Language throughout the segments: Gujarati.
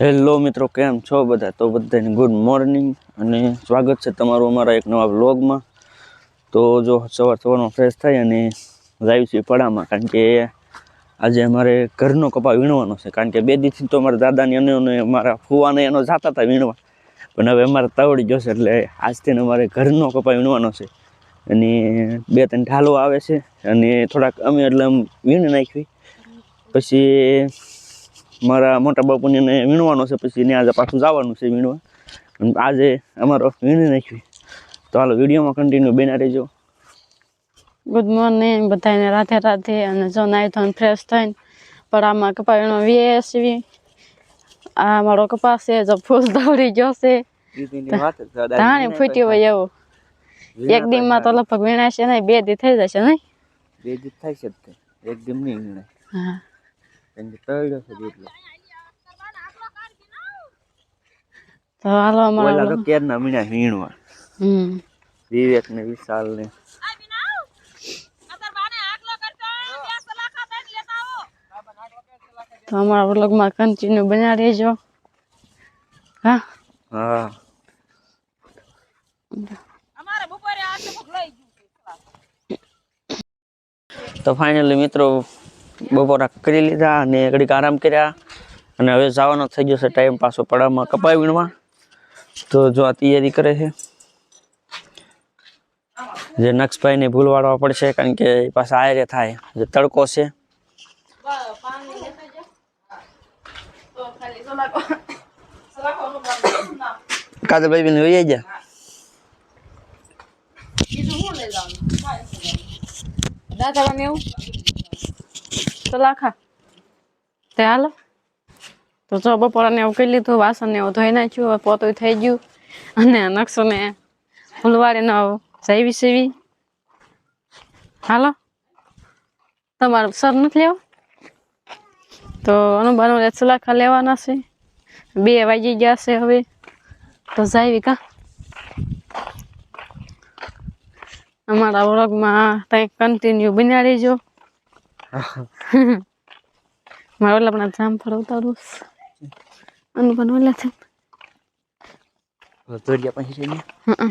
હેલો મિત્રો, કેમ છો બધા? તો બધાને ગુડ મોર્નિંગ અને સ્વાગત છે તમારું અમારા એક નવા વ્લોગમાં. તો જો સવાર સવારમાં ફ્રેશ થઈ અને જાય છીએ પડામાં, કારણ કે આજે અમારે ઘરનો કપા વીણવાનો છે. કારણ કે બે દિવસથી તો અમારા દાદાની અને અમારા ફુવાને એનો જાતા હતા વીણવા. પણ હવે અમારે તવડી જશે એટલે આજથી અમારે ઘરનો કપા વીણવાનો છે. અને બે ત્રણ ઢાલો આવે છે, અને થોડાક અમે એટલે આમ વીણી નાખવી પછી મારા મોટા બાપુને વીણવાનો છે પછી એને આજે પાછું જવાનું છે વીણવા. અને આજે અમારો વીણી નાખ્યું. તો હાલો વિડીયોમાં કન્ટિન્યુ બેના રહેજો. ગુડ મોર્નિંગ બધાને રાધે રાધે અને જો નાઈ ધોઈને ફ્રેશ થઈને પડામાં કપાયણો વીએસવી આ મારો કપાસ છે જો ફૂલ દોડી ગયો છે. ધાણી ફૂટ્યું હોય એવું. એક દીમાં તો લગભગ વીણાશે નહીં બે દી થઈ જશે નહીં? બે દિવસ થાય છે એક દિન નહીં વીણાય. હા. કે તળ્યો છે જેટલો તો હાલો ઓલા અમારો તો ક્યારના વીણા હીણવા હમ વિવેક ને વિશાલ ને તો અમારા વ્લોગમાં કન્ટિન્યુ બન્યા રહેજો હા હા તો ફાઇનલી મિત્રો બપોરા કરી લીધા અને ઘડીક આરામ કર્યા. અને હવે જવાનો થઈ ગયો છે ટાઈમ પાછો પડામાં કપાઈ વીણવા. તો જો આ તૈયારી કરે છે. જે નક્ષભાઈને ભૂલવાડવા પડશે કારણ કે એ પાછા આયરે થાય. જે તડકો છે. કાદરભાઈ બેન વહી એવું? તો લાખા. તે હાલો. તો જો બપોરાને એવું કરી લીધું વાસણ ને એવું ધોઈ નાખ્યું પોતું થઈ ગયું. અને નકશો ને ફૂલવાડીનો જઈવી સેવી. હાલો. તમારું સર નથી લેવો? તો અનુભાનું સલાખા લેવાના છે. બે વાગી ગયા છે હવે. તો જાવી કા? અમારા વર્ગમાં કંઈક કન્ટિન્યુ બન્યા રહેજો મારા ઓલા પણ જામફળ ઉતારું અનુભવ ઓલા છે ધોરિયા પછી જઈએ હમ.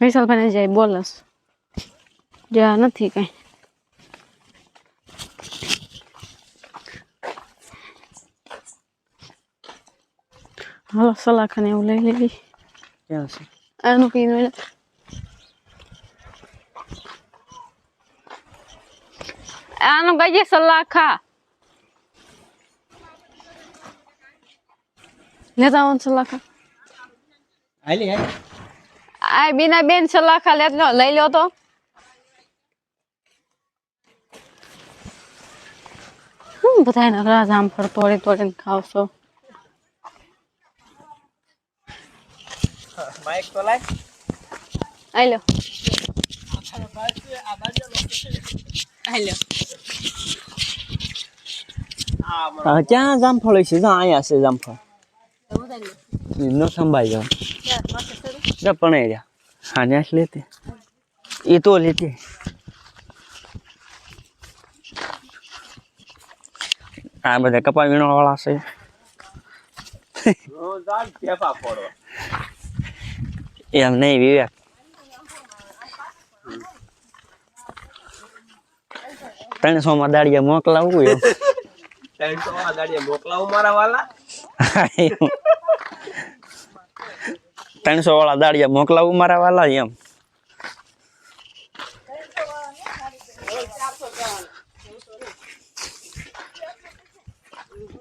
વિશાલભાઈ જાય બોલસ જા નથી કઈ હાલો સલાખાને એવું લઈ લેવી ક્યાં છે આનું કઈ આનું કઈ સલાખા લેતા આવો સલાખા હાલી આ બીના બેન સલાખા ખા લો લઈ લો તો હું બધા નકરા જામફળ તોડી તોડીને ખાવશો માઇક તો લાય આઈ લો આઈ લો હા ક્યાં જામફળ હોય છે? અહીંયા છે જામફળ. નો સંભાઈ જાવ જા પણ એ રહ્યા હા ત્યાં જ લેતે. એ તો લેતે. આ બધા કપા વીણવા વાળા છે એમ નહીં વિવેક. ત્રણસો માં દાડિયા મોકલાવું એમ. ત્રણસો વાળા દાડિયા મોકલાવું મારા વાલા એમ.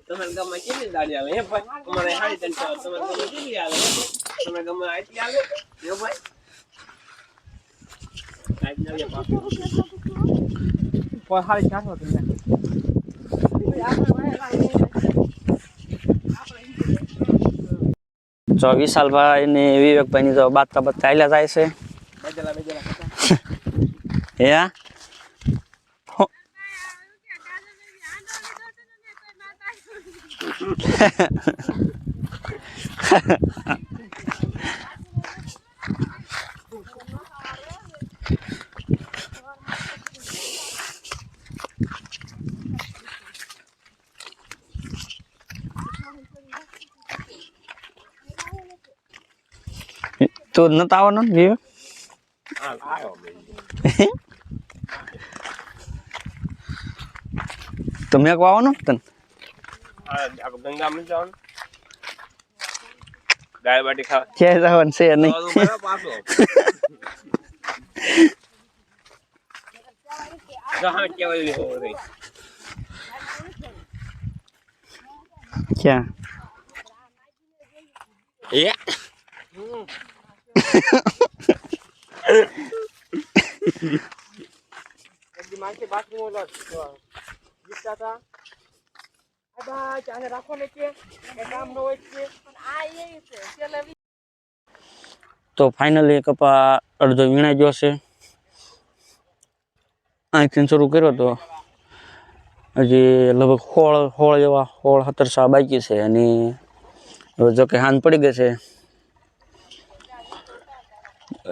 તમારા ગામમાં કેટલી દાડી આવે? હે ભાઈ? અમારે સાડી ત્રણસો. તમારા ગામમાં કેટલી આવે? તમારા ગામમાં આટલી આવે? હે ભાઈ? પાછી. કોઈ સાડી ચારસો તમને જો વિશાલભાઈ ને વિવેકભાઈ ની તો બાતતા બાતતા જાય છે. હે. નતા આવવાનો ને વિવેક? હા આવ્યો ભાઈ તો મેં આવવાનો તને હા આપણે ગંગામાં જવાનું ગાય બાટી ખાવા ક્યાંય જવાનું છે નહીં તો બરાબર પાછો જહાં કેવલી હો રહી ક્યાં તો ફાઇનલી કપા અડધો વીણાઈ ગયો છે. અહીંથી શરૂ કર્યો તો હજી લગભગ હોળ હોળ જેવા હોળ, હતરસા બાકી છે અને જો કે હાન પડી ગઈ છે.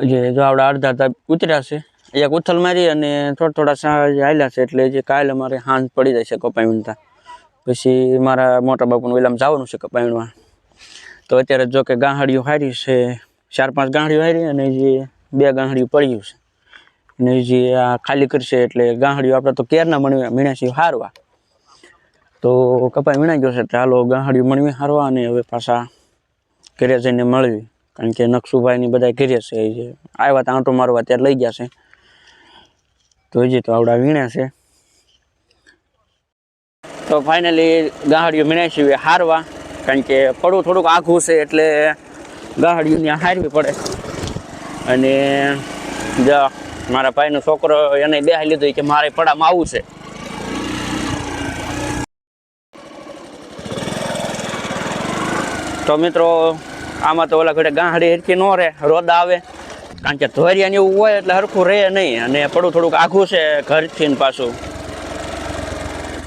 હજી જો આપણે અડધા હતા, ઉતર્યા છે. એક ઉથલ મારી અને થોડા થોડા હાલ્યા છે, એટલે જે કાલે અમારે હાંજ પડી જાય છે કપાઈ વીણતા પછી મારા મોટા બાપુને વેલામાં જવાનું છે કપાઈ તો અત્યારે જો કે ગાંહડીઓ હારી છે, ચાર પાંચ ગાંહડીઓ હારી અને જે બે ગાંહડીઓ પડ્યું છે. ને જે આ ખાલી કરશે એટલે ગાંહડીઓ આપણે તો કેરના મણ્યા મીણ્યા હારવા. તો કપાઈ વીણાઈ ગયો છે, એટલે હાલો ગાંહડીઓ મણવી હારવા અને હવે પાછા ઘરે જઈને મળવી. કારણ કે નકશુભાઈની બધા ઘેરે છે એ આવ્યા હતા આંટો મારવા ત્યારે લઈ ગયા છે. તો હજી તો આવડા વીણ્યા છે. તો ફાઇનલી ગાહડીઓ વીણાય છે હારવા, કારણ કે પડવું થોડુંક આઘું છે એટલે ગાહડીઓને હારવી પડે. અને જ મારા ભાઈનો છોકરો એને બેહાઈ લીધો કે મારે પડામાં આવવું છે. તો મિત્રો આમાં તો ઓલા ઘડે ગાંહડી હેરકી ન રહે, રોદ આવે. કારણ કે ધોરિયા ને એવું હોય એટલે હરખું રહે નહીં. અને પડું થોડુંક આઘું છે ઘરથી પાછું.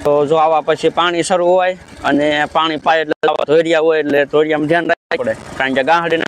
તો જો આવા પછી પાણી શરૂ હોય અને પાણી પાય એટલે ધોરિયા હોય એટલે ધોરિયામાં ધ્યાન રાખવું પડે. કારણ કે ગાંહડીને